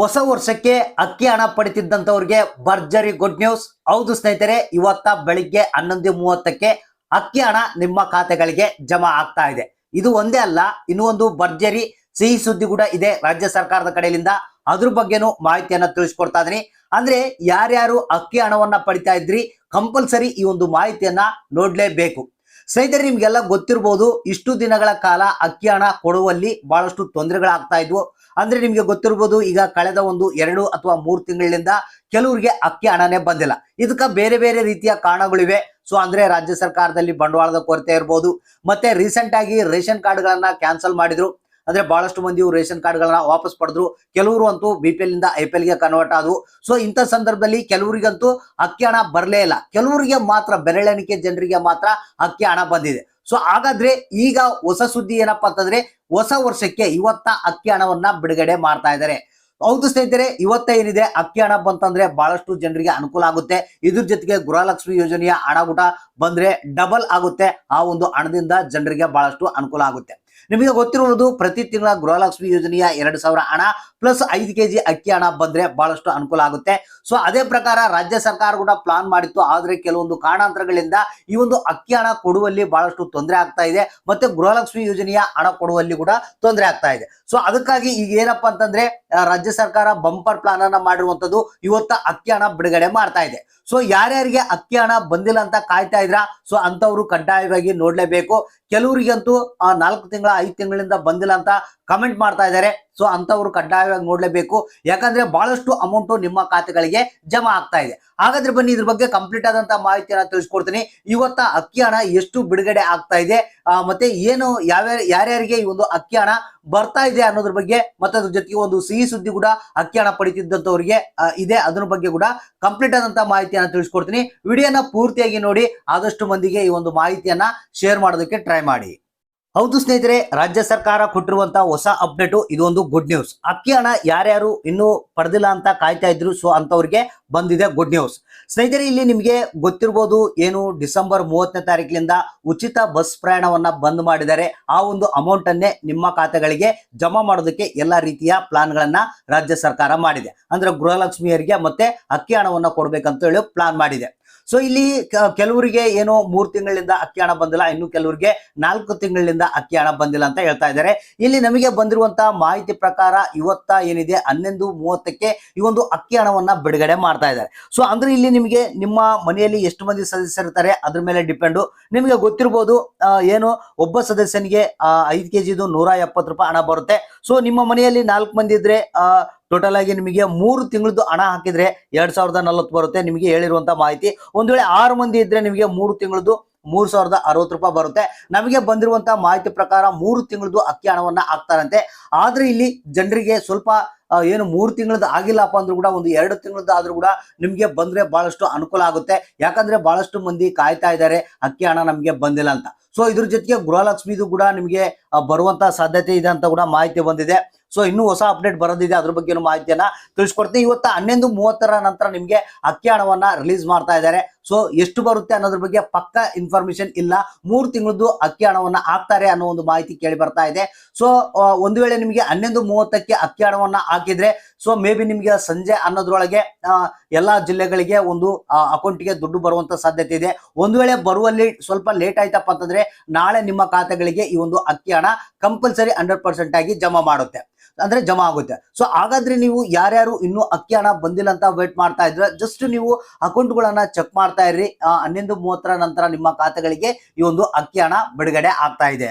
ಹೊಸ ವರ್ಷಕ್ಕೆ ಅಕ್ಕಿ ಹಣ ಪಡಿತಿದ್ದಂಥವ್ರಿಗೆ ಭರ್ಜರಿ ಗುಡ್ ನ್ಯೂಸ್ ಹೌದು ಸ್ನೇಹಿತರೆ, ಇವತ್ತ ಬೆಳಿಗ್ಗೆ ಹನ್ನೊಂದು ಮೂವತ್ತಕ್ಕೆ ಅಕ್ಕಿ ಹಣ ನಿಮ್ಮ ಖಾತೆಗಳಿಗೆ ಜಮಾ ಆಗ್ತಾ ಇದೆ. ಇದು ಒಂದೇ ಅಲ್ಲ, ಇನ್ನೂ ಒಂದು ಭರ್ಜರಿ ಸಿಹಿ ಸುದ್ದಿ ಕೂಡ ಇದೆ ರಾಜ್ಯ ಸರ್ಕಾರದ ಕಡೆಯಿಂದ. ಅದ್ರ ಬಗ್ಗೆನೂ ಮಾಹಿತಿಯನ್ನ ತಿಳಿಸ್ಕೊಡ್ತಾ ಇದೀನಿ. ಅಂದ್ರೆ ಯಾರ್ಯಾರು ಅಕ್ಕಿ ಹಣವನ್ನ ಪಡಿತಾ ಇದ್ರಿ, ಕಂಪಲ್ಸರಿ ಈ ಒಂದು ಮಾಹಿತಿಯನ್ನ ನೋಡ್ಲೇಬೇಕು. ಸ್ನೇಹಿತರೆ, ನಿಮ್ಗೆಲ್ಲ ಗೊತ್ತಿರ್ಬೋದು, ಇಷ್ಟು ದಿನಗಳ ಕಾಲ ಅಕ್ಕಿ ಹಣ ಕೊಡುವಲ್ಲಿ ಬಹಳಷ್ಟು ತೊಂದರೆಗಳಾಗ್ತಾ ಇದ್ವು. ಅಂದ್ರೆ ನಿಮ್ಗೆ ಗೊತ್ತಿರ್ಬೋದು, ಈಗ ಕಳೆದ ಒಂದು ಎರಡು ಅಥವಾ ಮೂರು ತಿಂಗಳಿಂದ ಕೆಲವರಿಗೆ ಅಕ್ಕಿ ಹಣನೇ ಬಂದಿಲ್ಲ. ಇದಕ್ಕ ಬೇರೆ ಬೇರೆ ರೀತಿಯ ಕಾರಣಗಳಿವೆ. ಸೊ ಅಂದ್ರೆ ರಾಜ್ಯ ಸರ್ಕಾರದಲ್ಲಿ ಬಂಡವಾಳದ ಕೊರತೆ ಇರ್ಬೋದು. ಮತ್ತೆ ರೀಸೆಂಟ್ ಆಗಿ ರೇಷನ್ ಕಾರ್ಡ್ಗಳನ್ನ ಕ್ಯಾನ್ಸಲ್ ಮಾಡಿದ್ರು. ಅಂದ್ರೆ ಬಹಳಷ್ಟು ಮಂದಿ ರೇಷನ್ ಕಾರ್ಡ್ಗಳನ್ನ ವಾಪಸ್ ಪಡೆದ್ರು. ಕೆಲವರು ಅಂತೂ ಬಿ ಪಿ ಎಲ್ ಇಂದ ಐ ಪಿ ಎಲ್ಗೆ ಕನ್ವರ್ಟ್ ಆದವು ಸೊ ಇಂಥ ಸಂದರ್ಭದಲ್ಲಿ ಕೆಲವರಿಗಂತೂ ಅಕ್ಕಿ ಹಣ ಬರಲೇ ಇಲ್ಲ. ಕೆಲವರಿಗೆ ಮಾತ್ರ, ಬೆರಳೆಣಿಕೆ ಜನರಿಗೆ ಮಾತ್ರ ಅಕ್ಕಿ ಹಣ ಬಂದಿದೆ. ಸೊ ಹಾಗಾದ್ರೆ ಈಗ ಹೊಸ ಸುದ್ದಿ ಏನಪ್ಪಾ ಅಂತಂದ್ರೆ, ಹೊಸ ವರ್ಷಕ್ಕೆ ಇವತ್ತ ಅಕ್ಕಿ ಹಣವನ್ನ ಬಿಡುಗಡೆ ಮಾಡ್ತಾ ಇದ್ದಾರೆ. ಹೌದು ಸ್ನೇಹಿತರೆ, ಇವತ್ತ ಏನಿದೆ? ಅಕ್ಕಿ ಹಣ ಬಂತಂದ್ರೆ ಬಹಳಷ್ಟು ಜನರಿಗೆ ಅನುಕೂಲ ಆಗುತ್ತೆ. ಇದ್ರ ಜೊತೆಗೆ ಗೃಹಲಕ್ಷ್ಮಿ ಯೋಜನೆಯ ಹಣ ಊಟ ಬಂದ್ರೆ ಡಬಲ್ ಆಗುತ್ತೆ. ಆ ಒಂದು ಹಣದಿಂದ ಜನರಿಗೆ ಬಹಳಷ್ಟು ಅನುಕೂಲ ಆಗುತ್ತೆ. ನಿಮಗೆ ಗೊತ್ತಿರುವುದು ಪ್ರತಿ ತಿಂಗಳ ಗೃಹಲಕ್ಷ್ಮಿ ಯೋಜನೆಯ ಎರಡು ಸಾವಿರ ಹಣ ಪ್ಲಸ್ ಐದು ಕೆಜಿ ಅಕ್ಕಿ ಹಣ ಬಂದ್ರೆ ಬಹಳಷ್ಟು ಅನುಕೂಲ ಆಗುತ್ತೆ. ಸೊ ಅದೇ ಪ್ರಕಾರ ರಾಜ್ಯ ಸರ್ಕಾರ ಕೂಡ ಪ್ಲಾನ್ ಮಾಡಿತ್ತು. ಆದ್ರೆ ಕೆಲವೊಂದು ಕಾರಣಾಂತರಗಳಿಂದ ಈ ಒಂದು ಅಕ್ಕಿ ಹಣ ಕೊಡುವಲ್ಲಿ ಬಹಳಷ್ಟು ತೊಂದರೆ ಆಗ್ತಾ ಇದೆ. ಮತ್ತೆ ಗೃಹಲಕ್ಷ್ಮಿ ಯೋಜನೆಯ ಹಣ ಕೊಡುವಲ್ಲಿ ಕೂಡ ತೊಂದರೆ ಆಗ್ತಾ ಇದೆ. ಸೊ ಅದಕ್ಕಾಗಿ ಈಗ ಏನಪ್ಪಾ ಅಂತಂದ್ರೆ ರಾಜ್ಯ ಸರ್ಕಾರ ಬಂಪರ್ ಪ್ಲಾನ್ ಅನ್ನ ಮಾಡಿರುವಂತದ್ದು ಇವತ್ತ ಅಕ್ಕಿ ಹಣ ಬಿಡುಗಡೆ ಮಾಡ್ತಾ ಇದೆ. ಸೊ ಯಾರ್ಯಾರಿಗೆ ಅಕ್ಕಿ ಹಣ ಬಂದಿಲ್ಲ ಅಂತ ಕಾಯ್ತಾ ಇದ್ರ? ಸೊ ಅಂತವ್ರು ಕಡ್ಡಾಯವಾಗಿ ನೋಡ್ಲೇಬೇಕು. ಕೆಲವರಿಗಂತೂ ನಾಲ್ಕು ತಿಂಗಳ ಐದು ತಿಂಗಳಿಂದ ಬಂದಿಲ್ಲ ಅಂತ ಕಮೆಂಟ್ ಮಾಡ್ತಾ ಇದ್ದಾರೆ. ಸೊ ಅಂತವರು ಕಡ್ಡಾಯವಾಗಿ ನೋಡ್ಲೇಬೇಕು. ಯಾಕಂದ್ರೆ ಬಹಳಷ್ಟು ಅಮೌಂಟ್ ನಿಮ್ಮ ಖಾತೆಗಳಿಗೆ ಜಮಾ ಆಗ್ತಾ ಇದೆ. ಹಾಗಾದ್ರೆ ಬನ್ನಿ ಇದ್ರ ಬಗ್ಗೆ ಕಂಪ್ಲೀಟ್ ಆದಂತ ಮಾಹಿತಿಯನ್ನ ತಿಳಿಸ್ಕೊಡ್ತೀನಿ. ಇವತ್ತ ಅಕ್ಕಿ ಹಣ ಎಷ್ಟು ಬಿಡುಗಡೆ ಆಗ್ತಾ ಇದೆ? ಮತ್ತೆ ಏನು ಯಾವ ಯಾರ್ಯಾರಿಗೆ ಈ ಒಂದು ಅಕ್ಕಿ ಹಣ ಬರ್ತಾ ಇದೆ ಅನ್ನೋದ್ರ ಬಗ್ಗೆ ಮತ್ತೆ ಅದ್ರ ಜೊತೆಗೆ ಒಂದು ಸಿಹಿ ಸುದ್ದಿ ಕೂಡ ಅಕ್ಕಿ ಹಣ ಪಡಿತಿದ್ದಂತವ್ರಿಗೆ ಇದೆ. ಅದ್ರ ಬಗ್ಗೆ ಕೂಡ ಕಂಪ್ಲೀಟ್ ಆದಂತ ಮಾಹಿತಿಯನ್ನ ತಿಳಿಸ್ಕೊಡ್ತೀನಿ. ವಿಡಿಯೋನ ಪೂರ್ತಿಯಾಗಿ ನೋಡಿ, ಆದಷ್ಟು ಮಂದಿಗೆ ಈ ಒಂದು ಮಾಹಿತಿಯನ್ನ ಶೇರ್ ಮಾಡೋದಕ್ಕೆ ಟ್ರೈ ಮಾಡಿ. ಹೌದು ಸ್ನೇಹಿತರೆ, ರಾಜ್ಯ ಸರ್ಕಾರ ಕೊಟ್ಟಿರುವಂತ ಹೊಸ ಅಪ್ಡೇಟು ಇದೊಂದು ಗುಡ್ ನ್ಯೂಸ್ ಅಕ್ಕಿ ಹಣ ಯಾರ್ಯಾರು ಇನ್ನೂ ಪಡೆದಿಲ್ಲ ಅಂತ ಕಾಯ್ತಾ ಇದ್ರು ಸೊ ಅಂತವ್ರಿಗೆ ಬಂದಿದೆ ಗುಡ್ ನ್ಯೂಸ್ ಸ್ನೇಹಿತರೆ, ಇಲ್ಲಿ ನಿಮಗೆ ಗೊತ್ತಿರ್ಬೋದು ಏನು ಡಿಸೆಂಬರ್ ಮೂವತ್ತನೇ ತಾರೀಕಿನಿಂದ ಉಚಿತ ಬಸ್ ಪ್ರಯಾಣವನ್ನ ಬಂದ್ ಮಾಡಿದ್ದಾರೆ. ಆ ಒಂದು ಅಮೌಂಟ್ ಅನ್ನೇ ನಿಮ್ಮ ಖಾತೆಗಳಿಗೆ ಜಮಾ ಮಾಡೋದಕ್ಕೆ ಎಲ್ಲಾ ರೀತಿಯ ಪ್ಲಾನ್ ಗಳನ್ನ ರಾಜ್ಯ ಸರ್ಕಾರ ಮಾಡಿದೆ. ಅಂದ್ರೆ ಗೃಹಲಕ್ಷ್ಮಿಯರಿಗೆ ಮತ್ತೆ ಅಕ್ಕಿ ಹಣವನ್ನ ಕೊಡ್ಬೇಕಂತ ಹೇಳಿ ಪ್ಲಾನ್ ಮಾಡಿದೆ. ಸೊ ಇಲ್ಲಿ ಕೆಲವರಿಗೆ ಏನೋ ಮೂರ್ ತಿಂಗಳಿಂದ ಅಕ್ಕಿ ಹಣ ಬಂದಿಲ್ಲ, ಇನ್ನು ಕೆಲವರಿಗೆ ನಾಲ್ಕು ತಿಂಗಳಿಂದ ಅಕ್ಕಿ ಹಣ ಬಂದಿಲ್ಲ ಅಂತ ಹೇಳ್ತಾ ಇದ್ದಾರೆ. ಇಲ್ಲಿ ನಮಗೆ ಬಂದಿರುವಂತಹ ಮಾಹಿತಿ ಪ್ರಕಾರ ಇವತ್ತ ಏನಿದೆ, ಹನ್ನೊಂದು ಮೂವತ್ತಕ್ಕೆ ಈ ಒಂದು ಅಕ್ಕಿ ಹಣವನ್ನ ಬಿಡುಗಡೆ ಮಾಡ್ತಾ ಇದ್ದಾರೆ. ಸೊ ಅಂದ್ರೆ ಇಲ್ಲಿ ನಿಮಗೆ ನಿಮ್ಮ ಮನೆಯಲ್ಲಿ ಎಷ್ಟು ಮಂದಿ ಸದಸ್ಯರಿರ್ತಾರೆ ಅದ್ರ ಮೇಲೆ ಡಿಪೆಂಡು. ನಿಮಗೆ ಗೊತ್ತಿರ್ಬೋದು ಏನು ಒಬ್ಬ ಸದಸ್ಯನಿಗೆ ಐದು ಕೆ ಜಿದು ನೂರ ರೂಪಾಯಿ ಹಣ ಬರುತ್ತೆ. ಸೊ ನಿಮ್ಮ ಮನೆಯಲ್ಲಿ ನಾಲ್ಕು ಮಂದಿ ಇದ್ರೆ ಟೋಟಲ್ ಆಗಿ ನಿಮಗೆ ಮೂರು ತಿಂಗಳದ್ದು ಹಣ ಹಾಕಿದ್ರೆ ಎರಡ್ ಸಾವಿರದ ನಲ್ವತ್ತು ಬರುತ್ತೆ. ನಿಮಗೆ ಹೇಳಿರುವಂತ ಮಾಹಿತಿ. ಒಂದ್ ವೇಳೆ ಆರು ಮಂದಿ ಇದ್ರೆ ನಿಮಗೆ ಮೂರು ತಿಂಗಳದ್ದು ಮೂರ್ ಸಾವಿರದ ಅರವತ್ತು ರೂಪಾಯಿ ಬರುತ್ತೆ. ನಮಗೆ ಬಂದಿರುವಂತಹ ಮಾಹಿತಿ ಪ್ರಕಾರ ಮೂರು ತಿಂಗಳದ್ದು ಅಕ್ಕಿ ಹಣವನ್ನ ಹಾಕ್ತಾರಂತೆ. ಆದ್ರೆ ಇಲ್ಲಿ ಜನರಿಗೆ ಸ್ವಲ್ಪ ಏನು ಮೂರು ತಿಂಗಳದ ಆಗಿಲ್ಲಪ್ಪ ಅಂದ್ರೂ ಕೂಡ ಒಂದು ಎರಡು ತಿಂಗಳದ ಆದ್ರೂ ಕೂಡ ನಿಮ್ಗೆ ಬಂದ್ರೆ ಬಹಳಷ್ಟು ಅನುಕೂಲ ಆಗುತ್ತೆ. ಯಾಕಂದ್ರೆ ಬಹಳಷ್ಟು ಮಂದಿ ಕಾಯ್ತಾ ಇದ್ದಾರೆ ಅಕ್ಕಿ ಹಣ ನಮ್ಗೆ ಬಂದಿಲ್ಲ ಅಂತ. ಸೊ ಇದ್ರ ಜೊತೆಗೆ ಗೃಹಲಕ್ಷ್ಮಿದು ಕೂಡ ನಿಮಗೆ ಬರುವಂತ ಸಾಧ್ಯತೆ ಇದೆ ಅಂತ ಕೂಡ ಮಾಹಿತಿ ಬಂದಿದೆ. ಸೊ ಇನ್ನೂ ಹೊಸ ಅಪ್ಡೇಟ್ ಬರೋದಿದೆ. ಅದ್ರ ಬಗ್ಗೆ ಮಾಹಿತಿಯನ್ನ ತಿಳಿಸ್ಕೊಡ್ತೀನಿ. ಇವತ್ತು ಹನ್ನೊಂದು ಮೂವತ್ತರ ನಂತರ ನಿಮ್ಗೆ ಅಕ್ಕಿ ಹಣವನ್ನ ರಿಲೀಸ್ ಮಾಡ್ತಾ ಇದ್ದಾರೆ ಸೊ ಎಷ್ಟು ಬರುತ್ತೆ ಅನ್ನೋದ್ರ ಬಗ್ಗೆ ಪಕ್ಕ ಇನ್ಫಾರ್ಮೇಶನ್ ಇಲ್ಲ. ಮೂರು ತಿಂಗಳದ್ದು ಅಕ್ಕಿ ಹಣವನ್ನ ಹಾಕ್ತಾರೆ ಅನ್ನೋ ಒಂದು ಮಾಹಿತಿ ಕೇಳಿ ಬರ್ತಾ ಇದೆ. ಸೊ ಒಂದು ವೇಳೆ ನಿಮಗೆ ಹನ್ನೊಂದು ಮೂವತ್ತಕ್ಕೆ ಅಕ್ಕಿ ಹಣವನ್ನ ಹಾಕಿದ್ರೆ ಸೊ ಮೇ ಬಿ ನಿಮ್ಗೆ ಸಂಜೆ ಅನ್ನೋದ್ರೊಳಗೆ ಎಲ್ಲಾ ಜಿಲ್ಲೆಗಳಿಗೆ ಒಂದು ಅಕೌಂಟ್ಗೆ ದುಡ್ಡು ಬರುವಂತ ಸಾಧ್ಯತೆ ಇದೆ. ಒಂದು ವೇಳೆ ಬರುವಲ್ಲಿ ಸ್ವಲ್ಪ ಲೇಟ್ ಆಯ್ತಪ್ಪ ಅಂತಂದ್ರೆ, ನಾಳೆ ನಿಮ್ಮ ಖಾತೆಗಳಿಗೆ ಈ ಒಂದು ಅಕ್ಕಿ ಹಣ ಕಂಪಲ್ಸರಿ ಹಂಡ್ರೆಡ್ ಆಗಿ ಜಮಾ ಮಾಡುತ್ತೆ. ಅಂದ್ರೆ ಜಮಾ ಆಗುತ್ತೆ. ಸೊ ಹಾಗಾದ್ರೆ ನೀವು ಯಾರ್ಯಾರು ಇನ್ನೂ ಅಕ್ಕಿ ಹಣ ಬಂದಿಲ್ಲ ಅಂತ ವೇಟ್ ಮಾಡ್ತಾ ಇದ್ರೆ ಜಸ್ಟ್ ನೀವು ಅಕೌಂಟ್ ಗಳನ್ನ ಚೆಕ್ ಮಾಡ್ತಾ ಇರ್ರಿ. ಹನ್ನೊಂದು ಮೂವತ್ತರ ನಂತರ ನಿಮ್ಮ ಖಾತೆಗಳಿಗೆ ಈ ಒಂದು ಅಕ್ಕಿ ಹಣ ಬಿಡುಗಡೆ ಆಗ್ತಾ ಇದೆ.